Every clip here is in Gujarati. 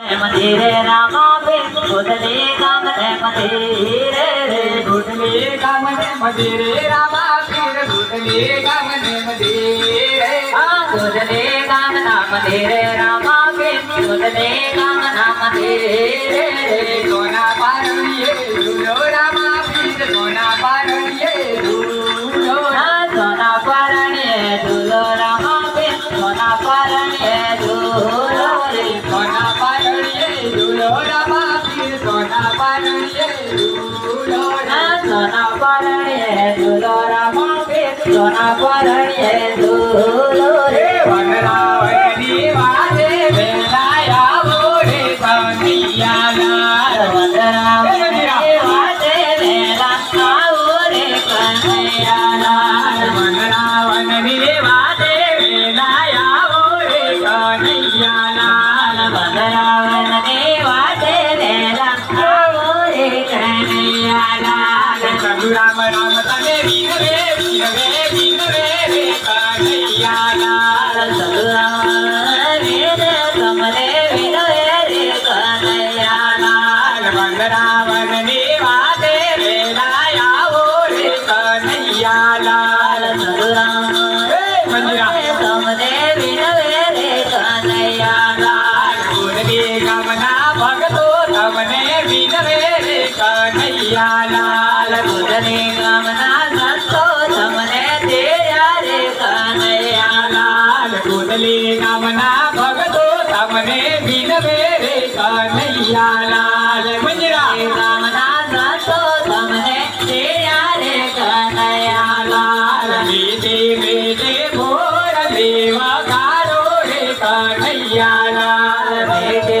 મંદિરે રે રામા ગામ ના મંદિરે રામા બેન ગોદલે ગામ ના મંદિરે રે પારણીએ ઝૂલો રામા પીર ઝૂલો આ સોના પારણીએ સોના પરણીએ પરણીએ ઝૂલો રામા બેન સોના પરણીએ ઝૂલો રે વનરાવની हमने विनवे रे कन्हैया लाल गुजरे गमना संतो हमने तेरा रे कन्हैया लाल गुजले गमना भगतो हमने विनवे मेरे कन्हैया लाल गुजरा गमना संतो हमने तेरा रे कन्हैया लाल। बेटे बेटे भोर देवा कारो रे कन्हैया लाल। बेटे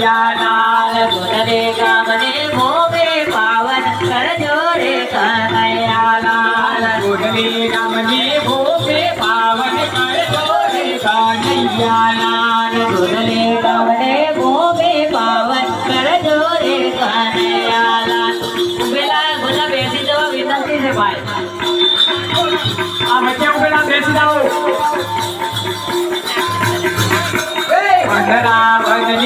કનૈયાલાલ ગુણરે ગામને મોવે પાવન કરજો રે કનૈયાલાલ. ગુણરે ગામને મોવે પાવન કરજો રે કનૈયાલાલ. ગુણરે ગામને મોવે પાવન કરજો રે કનૈયાલાલ. ભાઈ. આ બચ્ચા બેસી જાઓ. પંડરા